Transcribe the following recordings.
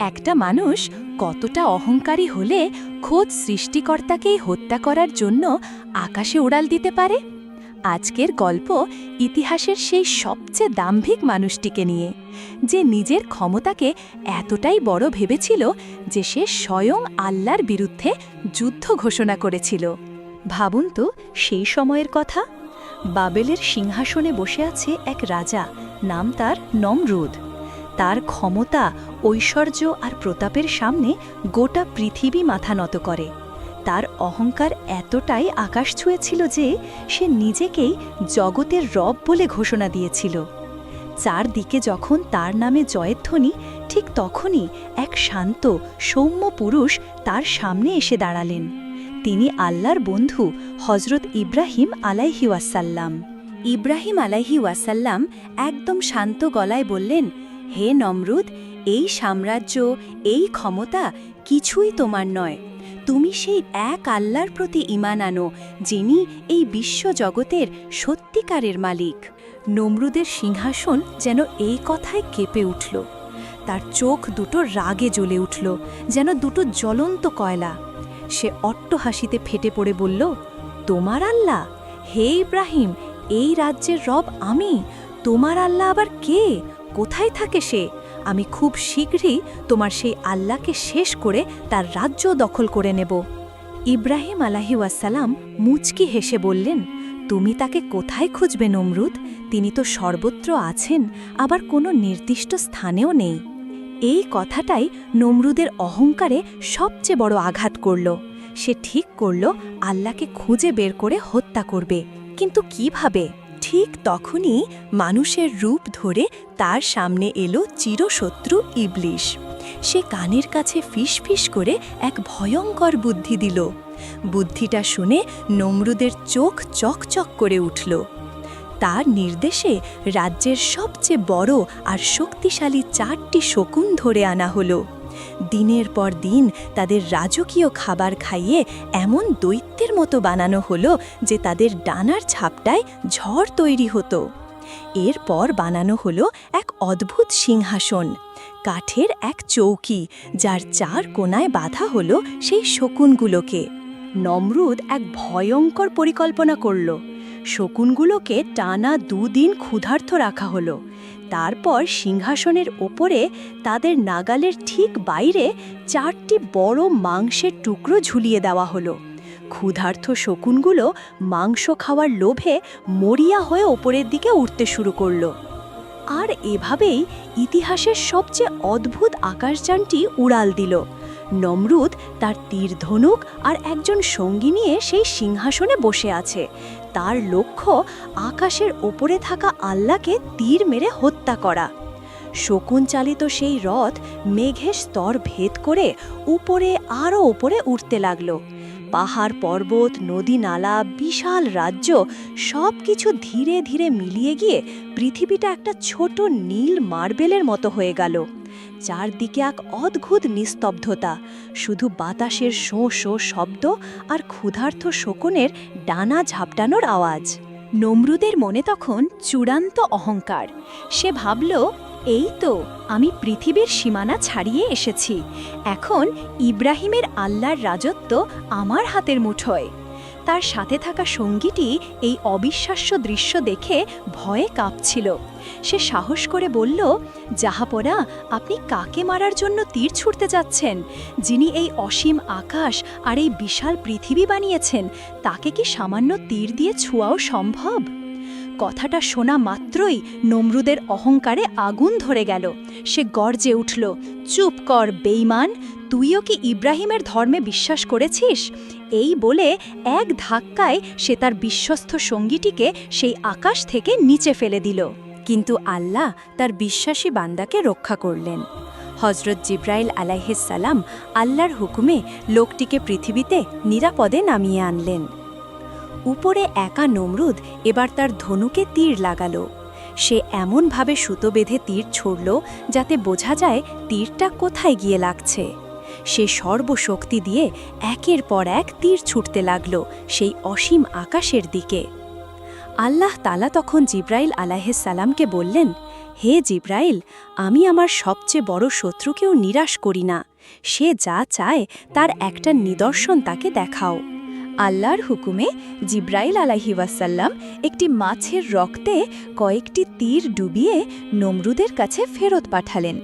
একটা মানুষ কতটা অহংকারী হলে খোদ সৃষ্টিকর্তাকেই হত্যা করার জন্য আকাশে উড়াল দিতে পারে? আজকের গল্প ইতিহাসের সেই সবচেয়ে দাম্ভিক মানুষটিকে নিয়ে, যে নিজের ক্ষমতাকে এতটাই বড় ভেবেছিল যে সে স্বয়ং আল্লাহর বিরুদ্ধে যুদ্ধ ঘোষণা করেছিল। ভাবুন তো সেই সময়ের কথা। বাবেলের সিংহাসনে বসে আছে এক রাজা, নাম তার নমরুদ। তার ক্ষমতা, ঐশ্বর্য আর প্রতাপের সামনে গোটা পৃথিবী মাথা নত করে। তার অহংকার এতটাই আকাশ ছুঁয়েছিল যে সে নিজেকেই জগতের রব বলে ঘোষণা দিয়েছিল। চারদিকে যখন তার নামে জয়ধ্বনি, ঠিক তখনই এক শান্ত, সৌম্য পুরুষ তার সামনে এসে দাঁড়ালেন। তিনি আল্লাহর বন্ধু হজরত ইব্রাহিম আলাইহি ওয়াসাল্লাম। ইব্রাহিম আলাইহি ওয়াসাল্লাম একদম শান্ত গলায় বললেন হে নমরুদ, এই সাম্রাজ্য, এই ক্ষমতা কিছুই তোমার নয়। তুমি সেই এক আল্লাহর প্রতি ইমান আনো, যিনি এই বিশ্বজগতের সত্যিকারের মালিক। নমরুদের সিংহাসন যেন এই কথায় কেঁপে উঠল। তার চোখ দুটো রাগে জ্বলে উঠল, যেন দুটো জ্বলন্ত কয়লা। সে অট্টহাসিতে ফেটে পড়ে বলল, তোমার আল্লাহ? হে ইব্রাহিম, এই রাজ্যের রব আমি? তোমার আল্লাহ আবার কে? কোথায় থাকে সে? আমি খুব শীঘ্রই তোমার সেই আল্লাহকে শেষ করে তার রাজ্য দখল করে নেব। ইব্রাহিম আলাহি ওয়াসালাম মুচকি হেসে বললেন, তুমি তাকে কোথায় খুঁজবে নমরুদ? তিনি তো সর্বত্র আছেন, আবার কোনো নির্দিষ্ট স্থানেও নেই। এই কথাটাই নমরুদের অহংকারে সবচেয়ে বড় আঘাত করল। সে ঠিক করল, আল্লাহকে খুঁজে বের করে হত্যা করবে। কিন্তু কীভাবে? ঠিক তখনই মানুষের রূপ ধরে তার সামনে এলো চিরশত্রু ইবলিশ। সে কানের কাছে ফিসফিস করে এক ভয়ঙ্কর বুদ্ধি দিল। বুদ্ধিটা শুনে নমরুদের চোখ চকচক করে উঠল। তার নির্দেশে রাজ্যের সবচেয়ে বড় আর শক্তিশালী চারটি শকুন ধরে আনা হলো। দিনের পর দিন তাদের রাজকীয় খাবার খাইয়ে এমন দৈত্যের মতো বানানো হলো যে তাদের ডানার ছাপটায় ঝড় তৈরি হতো। এরপর বানানো হলো এক অদ্ভুত সিংহাসন, কাঠের এক চৌকি, যার চার কোনায় বাঁধা হলো সেই শকুনগুলোকে। নমরুদ এক ভয়ঙ্কর পরিকল্পনা করল। শকুনগুলোকে টানা দুদিন ক্ষুধার্ত রাখা হলো। তারপর সিংহাসনের ওপরে তাদের নাগালের ঠিক বাইরে চারটি বড় মাংসের টুকরো ঝুলিয়ে দেওয়া হলো। ক্ষুধার্ত শকুনগুলো মাংস খাওয়ার লোভে মরিয়া হয়ে ওপরের দিকে উঠতে শুরু করল। আর এভাবেই ইতিহাসের সবচেয়ে অদ্ভুত আকাশযানটি উড়াল দিল। নমরুদ তার তীর ধনুক আর একজন সঙ্গী নিয়ে সেই সিংহাসনে বসে আছে। তার লক্ষ্য আকাশের ওপরে থাকা আল্লাহকে তীর মেরে হত্যা করা। শকুন চালিত সেই রথ মেঘের স্তর ভেদ করে উপরে আরও উপরে উঠতে লাগল। পাহাড় পর্বত, নদী নালা, বিশাল রাজ্য সব কিছু ধীরে ধীরে মিলিয়ে গিয়ে পৃথিবীটা একটা ছোট নীল মার্বেলের মতো হয়ে গেল। চারদিকে এক অদ্ভুত নিস্তব্ধতা। শুধু বাতাসের শোঁ শো শব্দ আর ক্ষুধার্ত শকুনের ডানা ঝাপটানোর আওয়াজ। নমরুদের মনে তখন চূড়ান্ত অহংকার। সে ভাবল, এই তো, আমি পৃথিবীর সীমানা ছাড়িয়ে এসেছি। এখন ইব্রাহিমের আল্লাহর রাজত্ব আমার হাতের মুঠোয়। তার সাথে থাকা সঙ্গীটি এই অবিশ্বাস্য দৃশ্য দেখে ভয়ে কাঁপছিল। সে সাহস করে বলল জাহাপরা আপনি কাকে মারার জন্য তীর ছুটতে যাচ্ছেন? যিনি এই অসীম আকাশ আর এই বিশাল পৃথিবী বানিয়েছেন, তাকে কি সামান্য তীর দিয়ে ছোঁয়াও সম্ভব? কথাটা শোনা মাত্রই নমরুদের অহংকারে আগুন ধরে গেল। সে গর্জে উঠল, চুপ কর বেইমান তুইও কি ইব্রাহিমের ধর্মে বিশ্বাস করেছিস? এই বলে এক ধাক্কায় সে তার বিশ্বস্ত সঙ্গীটিকে সেই আকাশ থেকে নিচে ফেলে দিল। কিন্তু আল্লাহ তার বিশ্বাসী বান্দাকে রক্ষা করলেন। হজরত জিব্রাইল আলাইহিসাল্লাম আল্লাহর হুকুমে লোকটিকে পৃথিবীতে নিরাপদে নামিয়ে আনলেন। উপরে একা নমরুদ এবার তার ধনুকে তীর লাগালো। সে এমনভাবে সুতো বেঁধে তীর ছড়ল যাতে বোঝা যায় তীরটা কোথায় গিয়ে লাগছে। সে সর্বশক্তি দিয়ে একের পর এক তীর ছুটতে লাগল সেই অসীম আকাশের দিকে। আল্লাহ তালা তখন জিব্রাইল সালামকে বললেন, হে জিব্রাইল, আমি আমার সবচেয়ে বড় শত্রুকেও নিরাশ করি না। সে যা চায় তার একটা নিদর্শন তাকে দেখাও। আল্লাহর হুকুমে জিব্রাইল আলাহি ওয়াসাল্লাম একটি মাছের রক্তে কয়েকটি তীর ডুবিয়ে নমরুদের কাছে ফেরত পাঠালেন।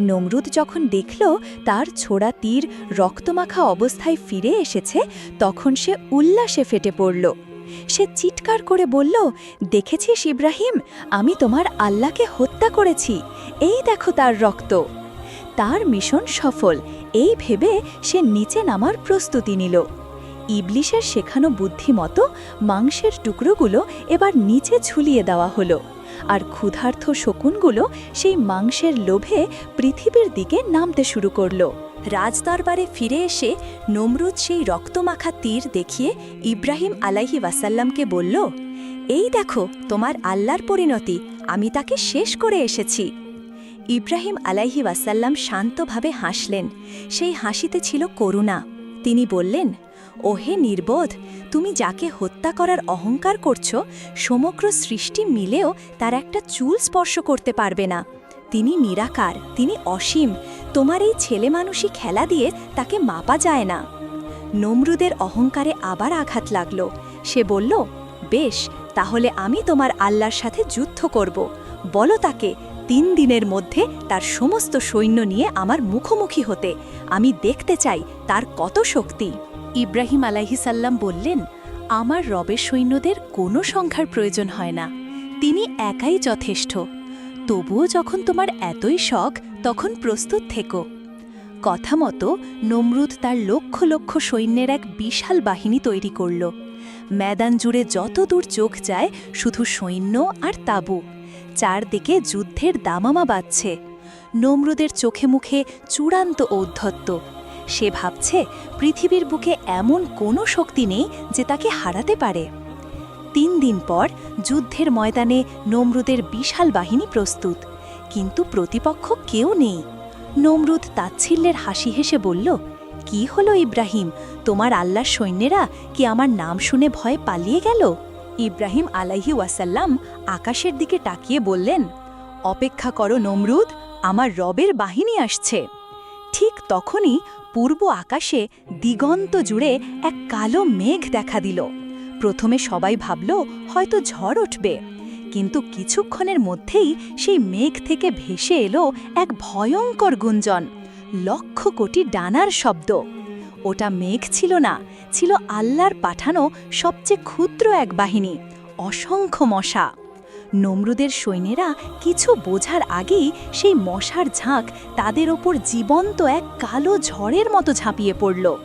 নমরুদ যখন দেখল তার ছোড়া তীর রক্তমাখা অবস্থায় ফিরে এসেছে, তখন সে উল্লাসে ফেটে পড়ল। সে চিৎকার করে বলল, দেখেছিস ইব্রাহিম, আমি তোমার আল্লাহকে হত্যা করেছি, এই দেখো তার রক্ত। তার মিশন সফল, এই ভেবে সে নিচে নামার প্রস্তুতি নিল। ইবলিশের শেখানো বুদ্ধিমতো মাংসের টুকরোগুলো এবার নিচে ঝুলিয়ে দেওয়া হলো, আর ক্ষুধার্থ শকুনগুলো সেই মাংসের লোভে পৃথিবীর দিকে নামতে শুরু করল। রাজদরবারে ফিরে এসে নমরুদ সেই রক্তমাখা তীর দেখিয়ে ইব্রাহিম আলাইহি ওয়াসাল্লামকে বলল, এই দেখো, তোমার আল্লাহর পরিণতি, আমি তাকে শেষ করে এসেছি। ইব্রাহিম আলাইহি ওয়াসাল্লাম শান্তভাবে হাসলেন। সেই হাসিতে ছিল করুণা। তিনি বললেন ওহে নির্বোধ, তুমি যাকে হত্যা করার অহংকার করছ, সমগ্র সৃষ্টি মিলেও তার একটা চুল স্পর্শ করতে পারবে না। তিনি নিরাকার, তিনি অসীম, তোমার এই ছেলে মানুষই খেলা দিয়ে তাকে মাপা যায় না। নমরুদের অহংকারে আবার আঘাত লাগল। সে বলল, বেশ, তাহলে আমি তোমার আল্লাহর সাথে যুদ্ধ করব। বলো তাকে, তিন দিনের মধ্যে তার সমস্ত সৈন্য নিয়ে আমার মুখোমুখি হতে। আমি দেখতে চাই তার কত শক্তি। ইব্রাহিম আলাইহিসাল্লাম বললেন, আমার রবের সৈন্যদের কোনো সংখ্যার প্রয়োজন হয় না। তিনি একাই যথেষ্ট। তবুও যখন তোমার এতই শখ, তখন প্রস্তুত থেকো। কথা মতো নমরুদ তার লক্ষ লক্ষ সৈন্যের এক বিশাল বাহিনী তৈরি করল। ম্যাদান জুড়ে যত দূর চোখ যায়, শুধু সৈন্য আর তাঁবু। চারদিকে যুদ্ধের দামামা বাজছে। নমরুদের চোখে মুখে চূড়ান্ত ঔদ্ধত্য। সে ভাবছে পৃথিবীর বুকে এমন কোনো শক্তি নেই যে তাকে হারাতে পারে। তিন দিন পর যুদ্ধের ময়দানে নমরুদের বিশাল বাহিনী প্রস্তুত, কিন্তু প্রতিপক্ষ কেউ নেই। নমরুদ তাচ্ছিল্যের হাসি হেসে বলল, কি হলো ইব্রাহিম? তোমার আল্লাহর সৈন্যেরা কি আমার নাম শুনে ভয়ে পালিয়ে গেল? ইব্রাহিম আলাইহি ওয়াসাল্লাম আকাশের দিকে তাকিয়ে বললেন, অপেক্ষা করো নমরুদ, আমার রবের বাহিনী আসছে। ঠিক তখনই পূর্ব আকাশে দিগন্ত জুড়ে এক কালো মেঘ দেখা দিল। প্রথমে সবাই ভাবল, হয়তো ঝড় উঠবে। কিন্তু কিছুক্ষণের মধ্যেই সেই মেঘ থেকে ভেসে এলো এক ভয়ঙ্কর গুঞ্জন, লক্ষ কোটি ডানার শব্দ। ওটা মেঘ ছিল না, ছিল আল্লাহর পাঠানো সবচেয়ে ক্ষুদ্র এক বাহিনী, অসংখ্য মশা। নমরুদের সৈন্যেরা কিছু বোঝার আগেই সেই মশার ঝাঁক তাদের ওপর জীবন্ত এক কালো ঝড়ের মতো ঝাঁপিয়ে পড়ল।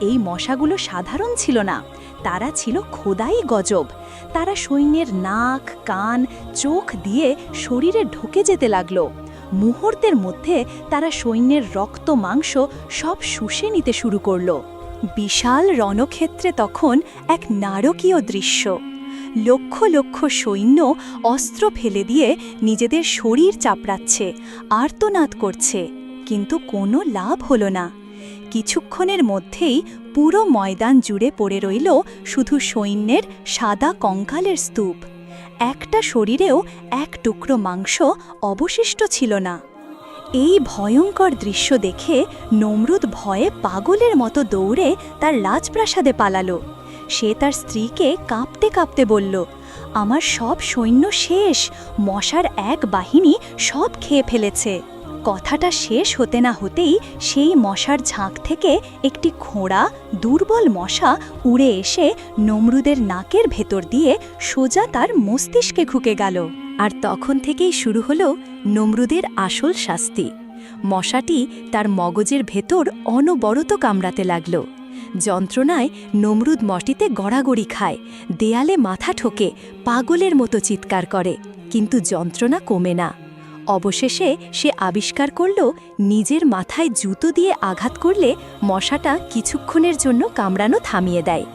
এই মশাগুলো সাধারণ ছিল না, তারা ছিল খোদাই গজব। তারা সৈন্যের নাক, কান, চোখ দিয়ে শরীরে ঢুকে যেতে লাগল। মুহূর্তের মধ্যে তারা সৈন্যের রক্ত মাংস সব শুষে নিতে শুরু করল। বিশাল রণক্ষেত্রে তখন এক নারকীয় দৃশ্য। লক্ষ লক্ষ সৈন্য অস্ত্র ফেলে দিয়ে নিজেদের শরীর চাপড়াচ্ছে, আর্তনাদ করছে, কিন্তু কোনো লাভ হলো না। কিছুক্ষণের মধ্যেই পুরো ময়দান জুড়ে পড়ে রইল শুধু সৈন্যের সাদা কঙ্কালের স্তূপ। একটা শরীরেও এক টুকরো মাংস অবশিষ্ট ছিল না। এই ভয়ঙ্কর দৃশ্য দেখে নমরুদ ভয়ে পাগলের মতো দৌড়ে তার রাজপ্রাসাদে পালালো। সে তার স্ত্রীকে কাঁপতে কাঁপতে বলল, আমার সব সৈন্য শেষ, মশার এক বাহিনী সব খেয়ে ফেলেছে। কথাটা শেষ হতে না হতেই সেই মশার ঝাঁক থেকে একটি খোঁড়া দুর্বল মশা উড়ে এসে নমরুদের নাকের ভেতর দিয়ে সোজা তার মস্তিষ্কে ঢুকে গেল। আর তখন থেকেই শুরু হল নমরুদের আসল শাস্তি। মশাটি তার মগজের ভেতর অনবরত কামড়াতে লাগল। যন্ত্রণায় নমরুদ মটিতে গড়াগড়ি খায়, দেয়ালে মাথা ঠোকে, পাগলের মতো চিৎকার করে, কিন্তু যন্ত্রণা কমে না। অবশেষে সে আবিষ্কার করল, নিজের মাথায় জুতো দিয়ে আঘাত করলে মশাটা কিছুক্ষণের জন্য কামড়ানো থামিয়ে দেয়।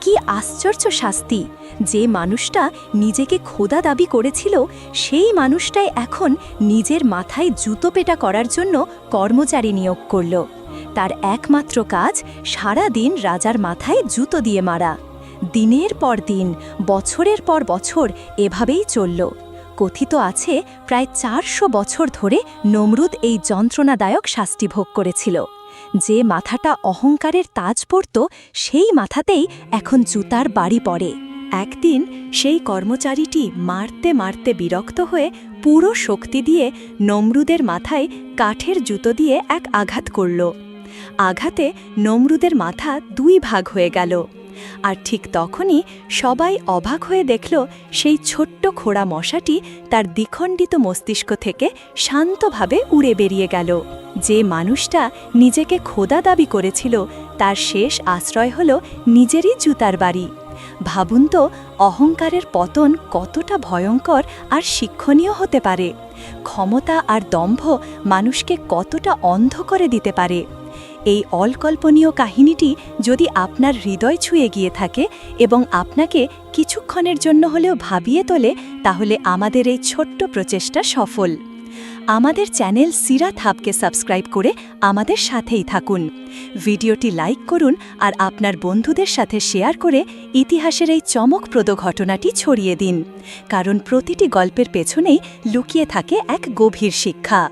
কি আশ্চর্য শাস্তি! যে মানুষটা নিজেকে খোদা দাবি করেছিল, সেই মানুষটাই এখন নিজের মাথায় জুতো পেটা করার জন্য কর্মচারী নিয়োগ করল। তার একমাত্র কাজ সারা দিন রাজার মাথায় জুতো দিয়ে মারা। দিনের পর দিন, বছরের পর বছর এভাবেই চলল। কথিত আছে, প্রায় চারশো বছর ধরে নমরুদ এই যন্ত্রণাদায়ক শাস্তি ভোগ করেছিল। যে মাথাটা অহংকারের তাজ পড়ত সেই মাথাতেই এখন জুতার বাড়ি পড়ে। একদিন সেই কর্মচারীটি মারতে মারতে বিরক্ত হয়ে পুরো শক্তি দিয়ে নমরুদের মাথায় কাঠের জুতো দিয়ে এক আঘাত করল। আঘাতে নমরুদের মাথা দুই ভাগ হয়ে গেল। আর ঠিক তখনই সবাই অবাক হয়ে দেখল সেই ছোট্ট খোড়া মশাটি তার দ্বিখণ্ডিত মস্তিষ্ক থেকে শান্তভাবে উড়ে বেরিয়ে গেল। যে মানুষটা নিজেকে খোদা দাবি করেছিল, তার শেষ আশ্রয় হল নিজেরই জুতার বাড়ি। ভাবুন তো, অহংকারের পতন কতটা ভয়ঙ্কর আর শিক্ষণীয় হতে পারে। ক্ষমতা আর দম্ভ মানুষকে কতটা অন্ধ করে দিতে পারে। এই অলকল্পনীয় কাহিনীটি যদি আপনার হৃদয় ছুঁয়ে গিয়ে থাকে এবং আপনাকে কিছুক্ষণের জন্য হলেও ভাবিয়ে তোলে, তাহলে আমাদের এই ছোট্ট প্রচেষ্টা সফল। আমাদের চ্যানেল সিরা হাবকে সাবস্ক্রাইব করে আমাদের সাথেই থাকুন। ভিডিওটি লাইক করুন আর আপনার বন্ধুদের সাথে শেয়ার করে ইতিহাসের এই চমকপ্রদ ঘটনাটি ছড়িয়ে দিন। কারণ প্রতিটি গল্পের পেছনেই লুকিয়ে থাকে এক গভীর শিক্ষা।